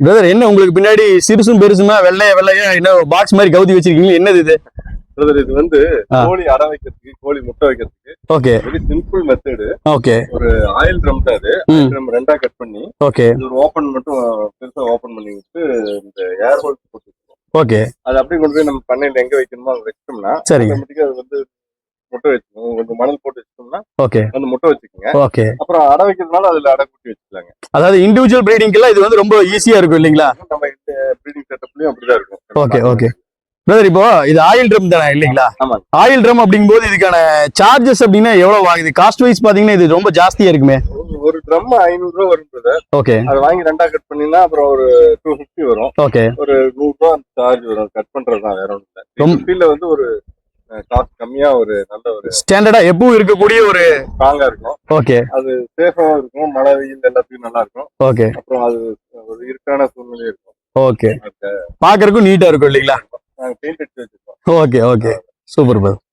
Brother என்ன உங்களுக்கு பின்னாடி சிறுசும் பெருசுமா வெள்ளைய வெள்ளையா என்ன பாக்ஸ் மாதிரி கவுதி வச்சிருக்கீங்க என்னது இது? பிரதர் இது வந்து. கோழி அடை வைக்கிறதுக்கு கோழி முட்டை வைக்கிறதுக்கு okay very simple method okay oil drum தான் அது ம். நம்ம ரெண்டா கட் பண்ணி ஓகே ஒரு ஓபன் மட்டும் பெருசா ஓபன் பண்ணி விட்டு இந்த ஏர் ஹோல்ஸ் போட்டு. ஓகே அது அப்படியே கொண்டு போய் நம்ம பண்ணையில எங்க வைக்கணுமோ வச்சிட்டோம்னா சரிங்க. ஆட்டோமேட்டிக்கா அது வந்து முட்டை வச்சுக்கோங்க. கொஞ்சம் மணல் போட்டு வச்சிட்டோம்னா ஓகே. அந்த முட்டை வச்சுக்கோங்க. ஓகே. அப்புறம் அடை வைக்கிறதுனால அதுல அடை குட்டி வச்சுக்கலாங்க. அதாவது இண்டிவிஜுவல் பிரீடிங்க்கெல்லாம் இது வந்து ரொம்ப ஈஸியா இருக்கும் இல்லைங்களா? நம்ம இந்த ப்ரீடிங் செட்டப்லயும் அப்படிதான் இருக்கும். Okay okay. பிரதர் இப்போ இது ஆயில் ட்ரம் தானே இல்லைங்களா. ஆயில் ட்ரம் அப்படிங்கும்போது இதுக்கான சார்ஜஸ் அப்படின்னா எவ்வளவு ஆகுது காஸ்ட் வைஸ் பாத்தீங்கன்னா இது ரொம்ப ஜாஸ்தியா இருக்குமே? ஒரு- ட்ரம் ஐநூறு ரூபா வரும் பிரதர் ஓகே. அதை வாங்கி ரெண்டா கட் பண்ணினா அப்புறம் ஒரு டூ ஃபிஃப்டி வரும். ஓகே. ஒரு நூறு ரூபா சார்ஜ் வரும். கட் பண்றது தான் வேற ஒன்றும் இல்லை. வந்து ஒரு காஸ்ட் கம்மியா ஒரு நல்ல ஒரு ஸ்டாண்டர்டா எப்பவும் இருக்கக்கூடிய ஒரு ஸ்ட்ராங்கா இருக்கும். ஓகே அது சேஃபாவும் இருக்கும் மழை வெயில் எல்லாத்துக்கும் நல்லா இருக்கும். ஓகே அப்புறம் அது ஒரு இருட்டான சூழ்நிலை இருக்கும். ஓகே பாக்குறதுக்கும் நீட்டா இருக்கும் இல்லைங்களா? நாங்க பெயிண்ட் அடிச்சு வச்சிருக்கோம். Okay okay super brother